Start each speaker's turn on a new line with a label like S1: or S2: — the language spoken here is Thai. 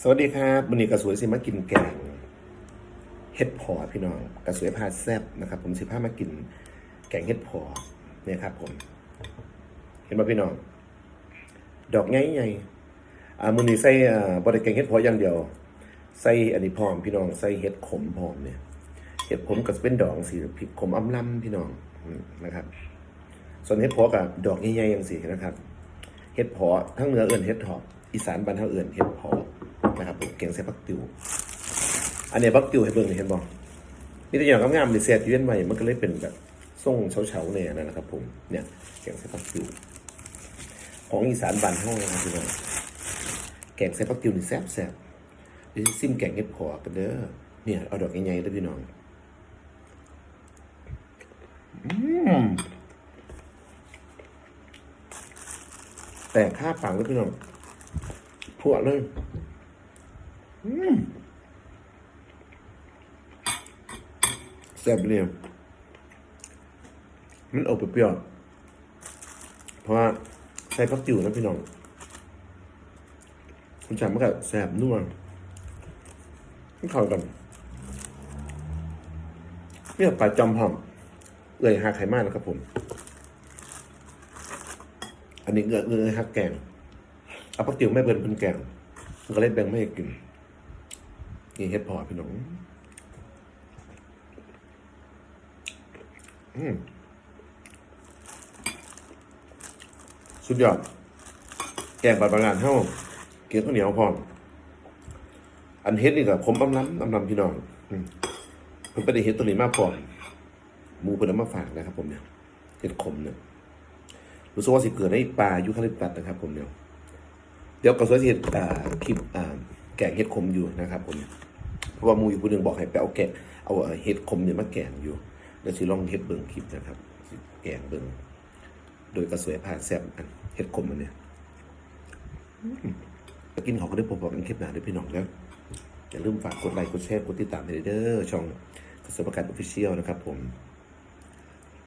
S1: สวัสดีครับวันนี้กระสวยสิมากินแกงเห็ดพอพี่น้องกระสวยพาแซบนะครับ ผมสิพามากินแกงเห็ดพอเนี่ยครับ ผม เห็นไหมพี่น้อง ดอกไงไงอ่ามือนี้ใส่อ่บริแกงเห็ดพออย่างเดียว ใส่อันนี้พร้อมพี่น้องใส่เห็ดขมพร้อมเนี่ยเห็ดขมก็จะเป็นดอกสีพริกขมอำลำพี่น้องนะครับ ส่วนเห็ดพอกับดอกใหญ่ๆอย่างสีนะครับ เห็ดพอทั้งเหนือเอื่นเห็ดถอบอีสานบ้านเฮาเอื่นเห็ดพอ นะครับผมเก่งใส่ปักติวอันนี้ปักติวให้เบิ่งเห็นบ่มีแต่อย่างงามๆเลยเสียดอยู่เว้นไว้มันก็เลยเป็นแบบทรงเฉาๆเนี่ยนะครับ ผมเนี่ยแกงใส่ปักติวของอีสานบ้านเฮานะครับพี่น้องแกงใส่ปักติวนี่แซ่บๆเดี๋ยวสิซิมแกงเห็ดเพอกันเด้อเนี่ยเอาดอกใหญ่ๆเด้อพี่น้องอืมแต่ค่าปังเลยพี่น้องพวกเลย แซ่บเลยมันอบเปรี้ยวเพราะว่าใส่ผักติ๋วนะพี่น้อง คุณจำมันก็แซ่บนัวมันเข้ากันเนี่ยปลาจอมหอมเอ่ยหาไขมันนะครับผม อันนี้เงือเงือกฮักแกงเอาปักติ๋วไม่เบิ่นเป็นแกงก็เล่นแบ่งไม่ให้กิน นี่เฮ็ดพอพี่น้องอืมสุดยอด แกงปลาบางานเท่าเกี๊ยวข้าวเหนียวพร้อมอันเฮ็ดนี่ก็ผมอำล้ำอำล้ำพี่น้องอืมเพิ่นไปได้เฮ็ดตัวนี้มากพรอมหมูเพิ่นเอามาฝากนะครับ ผมเนี่ยเฮ็ดขมเนี่ยรู้สึกว่าสิเกิดในป่ายูคาลิปตัสนะครับ ผมเดี๋ยเดี๋ยวก็สวยสิเห็ดอ่าคลิปอ่า กงเห็ดขมอยู่นะครับผมเพราะว่ามูอยู่ผู้หนึ่งบอกให้ไปเอาแกะเอาเห็ดขมเนี่ยมาแกงอยู่เดี๋ยวสิลองเห็ดเบิ่งคลิปนะครับแกงเบิ่งโดยกระสวยผ่าแซ่บอันเห็ดขมอันเนี้ยกินของก็ได้พบกันคลิปหน้าด้วยพี่น้องแล้วอย่าลืมฝากกดไลค์กดแชร์กดติดตามให้เด้อช่องกระสวยประกันออฟฟิเชียลนะครับผม